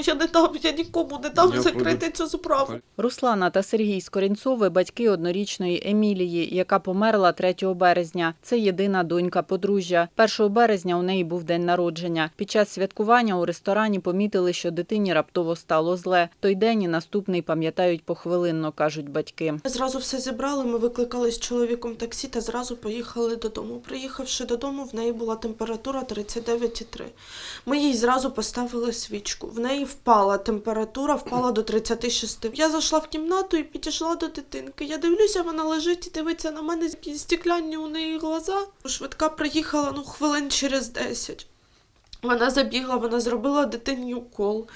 Я не дам, я нікому не дам закрити цю справу. Руслана та Сергій Скорінцови – батьки однорічної Емілії, яка померла 3 березня. Це єдина донька подружжя. 1 березня у неї був день народження. Під час святкування у ресторані помітили, що дитині раптово стало зле. Той день і наступний пам'ятають похвилинно, кажуть батьки. Ми Зразу все зібрали, ми викликали з чоловіком таксі та зразу поїхали додому. Приїхавши додому, в неї була температура 39,3. Ми їй зразу поставили свічку. В неї впала температура, впала до 36. Я зайшла в кімнату і підійшла до дитинки. Я дивлюся, вона лежить і дивиться на мене, які стекляні у неї глаза. Швидка приїхала ну, хвилин через 10. Вона забігла, вона зробила дитині укол.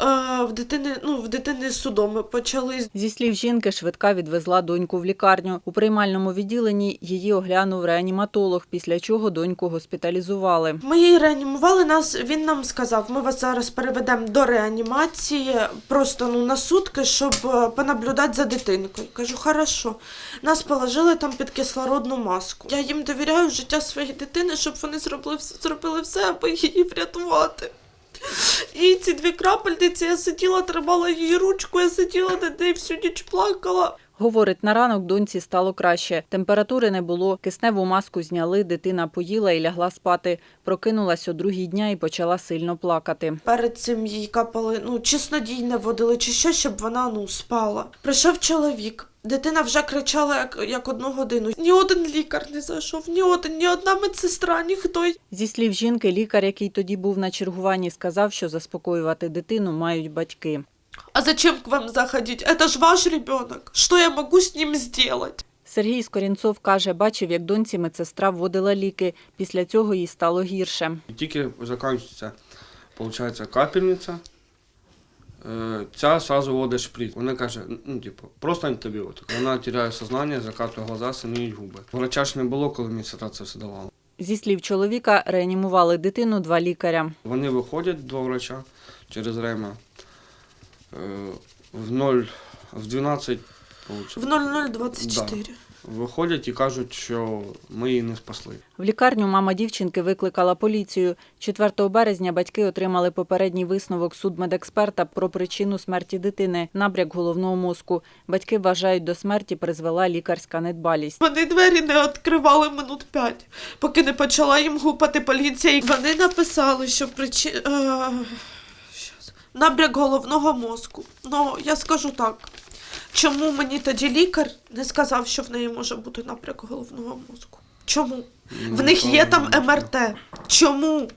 Е, в дитини, ну, в дитини судоми почали. Зі слів жінки, швидка відвезла доньку в лікарню. У приймальному відділенні її оглянув реаніматолог, після чого доньку госпіталізували. Ми її реанімували. Нас він нам сказав, ми вас зараз переведемо до реанімації, просто ну на сутки, щоб е, понаблюдати за дитинкою. Кажу, хорошо. Нас положили там під кислородну маску. Я їм довіряю життя своєї дитини, щоб вони зробили зробили все, аби її врятувати. І ці дві крапельниці, я сиділа, тримала її ручку, я сиділа над нею всю ніч плакала. Говорить, на ранок доньці стало краще. Температури не було, кисневу маску зняли, дитина поїла і лягла спати. Прокинулась о другій дня і почала сильно плакати. Перед цим їй капали, ну, чи снодійне водили, чи що, щоб вона ну, спала. Прийшов чоловік. Дитина вже кричала як, як одну годину. Ні один лікар не зайшов, ні один, ні одна медсестра, ніхто. Зі слів жінки, лікар, який тоді був на чергуванні, сказав, що заспокоювати дитину мають батьки. А зачем к вам заходить? Это ж ваш ребенок. Что я могу с ним сделать? Сергій Скорінцов каже, бачив, як доньці медсестра вводила ліки. Після цього їй стало гірше. Тільки закінчиться, виходить, капельниця, ця сразу вводить шприц. Вона каже, ну, типу, просто антибіотик. Вона теряє сознання, закатує глаза, синіють губи. Врача ж не було, коли мені сестра це все давала. Зі слів чоловіка, реанімували дитину два лікаря. Вони виходять, два врача, через время е, в 0, в 12, В 0024. Виходять і кажуть, що ми її не спасли. В лікарню мама дівчинки викликала поліцію. 4 березня батьки отримали попередній висновок судмедексперта про причину смерті дитини – набряк головного мозку. Батьки вважають, до смерті призвела лікарська недбалість. Вони двері не відкривали минут п'ять, поки не почала їм гупати поліція. І Вони написали, що причи... е, набряк головного мозку. Ну, я скажу так. Чому мені тоді лікар не сказав, що в неї може бути набряк головного мозку? Чому? В них є там МРТ. Чому?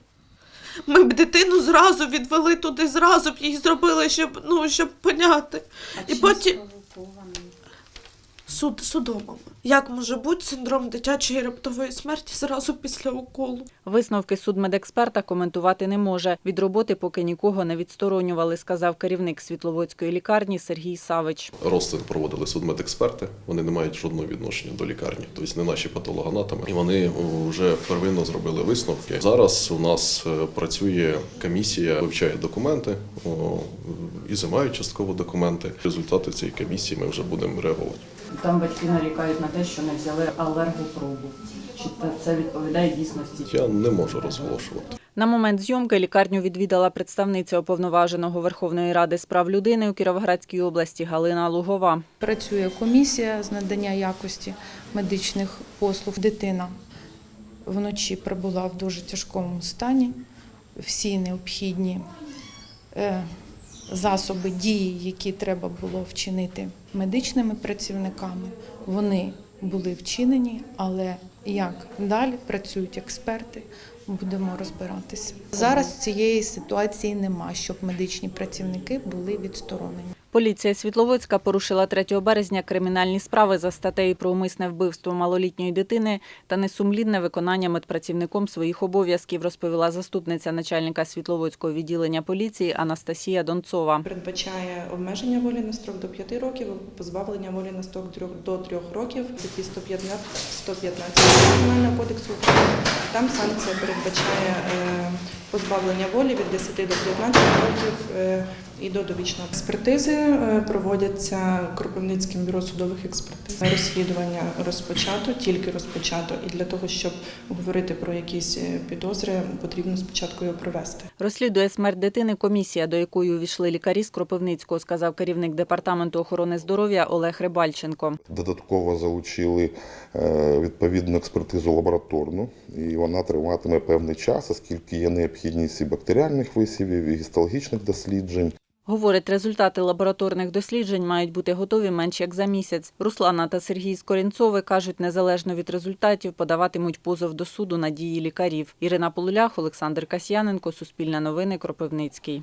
Ми б дитину зразу відвели туди, зразу б їй зробили, щоб, ну, щоб поняти. І потім суд, судомами. Як може бути синдром дитячої раптової смерті зразу після уколу? Висновки судмедексперта коментувати не може. Від роботи поки нікого не відсторонювали, сказав керівник Світловодської лікарні Сергій Савич. Розтин проводили судмедексперти. Вони не мають жодного відношення до лікарні, тобто не наші патологоанатоми. І вони вже первинно зробили висновки. Зараз у нас е, працює комісія, вивчає документи, о, ізимають частково документи. Результати цієї комісії ми вже будемо реагувати. Там батьки нарікають на те, що не взяли алергопробу. Чи це відповідає дійсності? Я не можу розголошувати. На момент зйомки лікарню відвідала представниця уповноваженого Верховної Ради з прав людини у Кіровоградській області Галина Лугова. Працює комісія з надання якості медичних послуг. Дитина вночі прибула в дуже тяжкому стані. Всі необхідні е, засоби дії, які треба було вчинити медичними працівниками, вони були вчинені, але як далі працюють експерти, будемо розбиратися. Зараз цієї ситуації нема, щоб медичні працівники були відсторонені. Поліція Світловодська порушила 3 березня кримінальні справи за статтею про умисне вбивство малолітньої дитини та несумлінне виконання медпрацівником своїх обов'язків, розповіла заступниця начальника Світловодського відділення поліції Анастасія Донцова. Передбачає обмеження волі на строк до 5 років, позбавлення волі на строк до 3 років. Статті 115 115 Кримінального кодексу Там санкція передбачає е, позбавлення волі від 10 до 15 років е, і до довічної експертизи е, проводяться Кропивницьким бюро судових експертиз. Розслідування розпочато, тільки розпочато, і для того, щоб говорити про якісь е, підозри, потрібно спочатку його провести. Розслідує смерть дитини комісія, до якої увійшли лікарі з Кропивницького, сказав керівник департаменту охорони здоров'я Олег Рибальченко. Додатково залучили відповідну експертизу лабораторну, і вона триватиме певний час, оскільки є необхідність і бактеріальних висівів, і гістологічних досліджень. Говорить, результати лабораторних досліджень мають бути готові менш як за місяць. Руслана та Сергій Скорінцови кажуть, незалежно від результатів подаватимуть позов до суду на дії лікарів. Ірина Полулях, Олександр Касьяненко, Суспільне новини, Кропивницький.